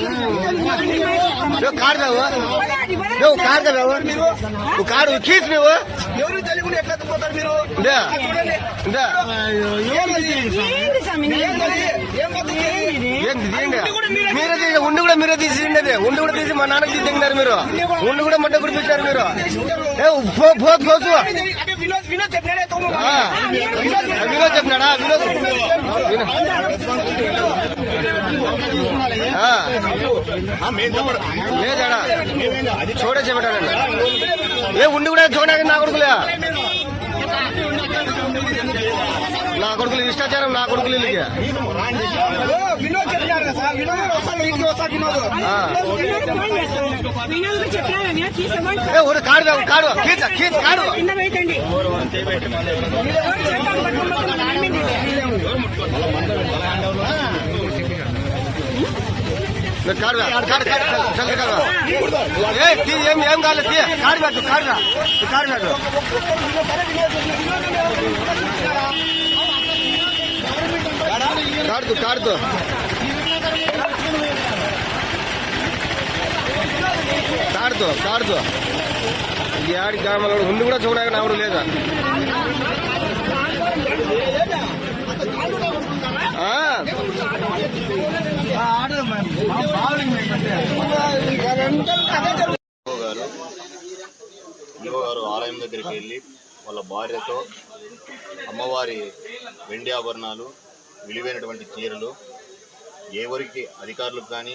నువ్వు కాడు నువ్వు నువ్వు కాడు నువ్వు నువ్వు కీస్ నువ్వు ఎవరు తెలియకుండా ఎట్లా ఎత్తుకుపోతారు మీరు? మీరే తీసి ఉండి కూడా మీరే తీసిండి అది ఉండి కూడా తీసి మా నాన్నకి తీసినారు మీరు. ఉండి కూడా మడ్డ కుడిపించారు మీరు. ఏ, పో పో పోసు అంటే వినోద్ వినోద్ చెప్పినాడా వినోద్ వినోద్. ఆ, లేదాడా చూడే చెప్పాడండి ఏ ఉండి కూడా చూడడానికి నా కొడుకులే. నా కొడుకులు ఇష్టాచారం నా కొడుకులు వీళ్ళకి ఓ, వినోద్ చెప్పినాడు కదా సార్ వినోద్ వస్తాడు ఇంటికి వస్తాడు వినోద్ ఆ. ఫోన్ చేస్తాను వినోద్ కూడా చెప్పాలని తీసుకోమని ఏ ఊరు కాడు బాబు, కాడు కీచ కీచ కాడు కింద పెట్టండి చెప్తాను కాడు కాడు కాడు కాడు ఏ ఏం ఏం కాలేదు కాడు పెట్టు కాడు కాడు పెట్టు కాడుతూ కాడుతూ కాడుతూ కాడుతూ ఈ ఆడి గ్రామంలో ఉండి కూడా చూడడానికి ఎవరు లేదా ఆ, ఆలయం దగ్గరికి వెళ్ళి వాళ్ళ భార్యతో అమ్మవారి వెండి ఆభరణాలు విలువైనటువంటి చీరలు ఎవరికి అధికారులకు కానీ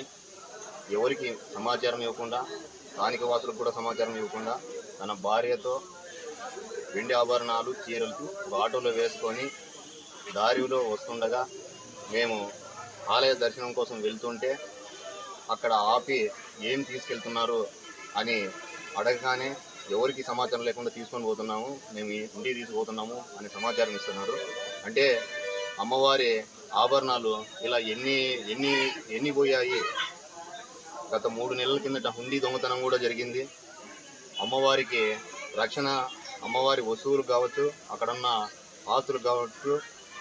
ఎవరికి సమాచారం ఇవ్వకుండా స్థానిక వాసులకు కూడా సమాచారం ఇవ్వకుండా తన భార్యతో వెండి ఆభరణాలు చీరలు ఒక ఆటోలో వేసుకొని దారిలో వస్తుండగా మేము ఆలయ దర్శనం కోసం వెళ్తుంటే అక్కడ ఆపి ఏం తీసుకెళ్తున్నారు అని అడగగానే ఎవరికి సమాచారం లేకుండా తీసుకొని పోతున్నాము మేము ఈ ఇంటికి తీసుకుపోతున్నాము అని సమాచారం ఇస్తున్నారు. అంటే అమ్మవారి ఆభరణాలు ఇలా ఎన్ని ఎన్ని ఎన్ని పోయాయి? గత మూడు నెలల కిందట హుండీ దొంగతనం కూడా జరిగింది. అమ్మవారికి రక్షణ అమ్మవారి వస్తువులు కావచ్చు అక్కడున్న ఆస్తులు కావచ్చు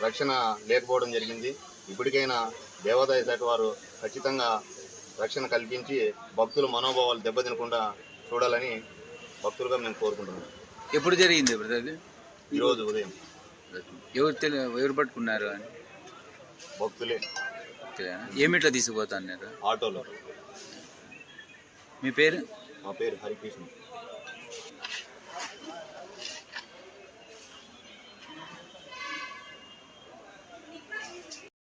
రక్షణ లేకపోవడం జరిగింది. ఇప్పటికైనా దేవాదాయ శాఖ వారు ఖచ్చితంగా రక్షణ కల్పించి భక్తుల మనోభావాలు దెబ్బతినకుండా చూడాలని భక్తులుగా మేము కోరుకుంటున్నాం. ఎప్పుడు జరిగింది బ్రదర్ ఈరోజు ఉదయం. ఎవరు తెలి ఎవరు పట్టుకున్నారు అని? భక్తులే? ఏమిట్లా తీసుకుపోతా అన్నారు ఆటోలో. మీ పేరు? మా పేరు హరికృష్ణ.